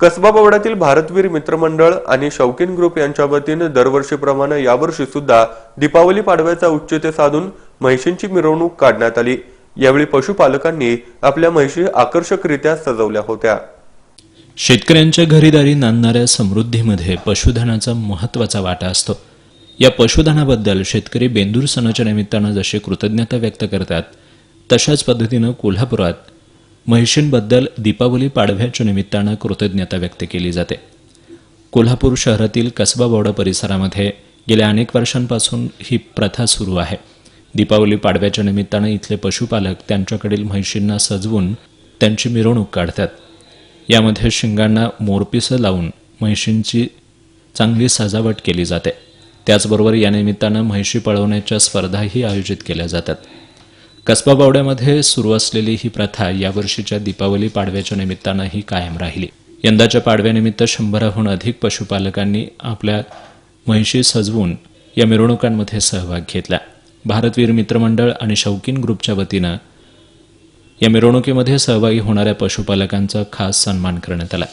कसबा बोर्डातील भारतवीर मित्रमंडळ आणि शौकीन ग्रुप यांच्या वतीनं दरवर्षीप्रमाणे यावर्षी सुद्धा दीपावली पाडव्याचा उच्चते साधून म्हैशींची मिरवणूक काढण्यात आली. यावेळी पशुपालकांनी आपल्या म्हैशी आकर्षकरित्या सजवल्या होत्या. शेतकऱ्यांच्या घरीदारी नांदणाऱ्या समृद्धीमध्ये पशुधनाचा महत्त्वाचा वाटा असतो. या पशुधनाबद्दल शेतकरी बेंदूर सणाच्या निमित्तानं जशी कृतज्ञता व्यक्त करतात तशाच पद्धतीनं कोल्हापुरात म्हैशींबद्दल दीपावली पाडव्याच्या निमित्तानं कृतज्ञता व्यक्त केली जाते. कोल्हापूर शहरातील कसबा बोर्डा परिसरामध्ये गेल्या अनेक वर्षांपासून ही प्रथा सुरू आहे. दीपावली पाडव्याच्या निमित्तानं इथले पशुपालक त्यांच्याकडील म्हैशींना सजवून त्यांची मिरवणूक काढतात. यामध्ये शिंगांना मोरपिसं लावून म्हैशींची चांगली सजावट केली जाते. त्याचबरोबर या निमित्तानं म्हैशी पळवण्याच्या स्पर्धाही आयोजित केल्या जातात. कसबा बावड्यामध्ये सुरू असलेली ही प्रथा यावर्षीच्या दीपावली पाडव्याच्या निमित्तानंही कायम राहिली. यंदाच्या पाडव्यानिमित्त शंभराहून अधिक पशुपालकांनी आपल्या म्हैशी सजवून या मिरवणुकांमध्ये सहभाग घेतला. भारतवीर मित्रमंडळ आणि शौकीन ग्रुपच्या वतीनं या मिरवणुकीमध्ये सहभागी होणाऱ्या पशुपालकांचा खास सन्मान करण्यात आला.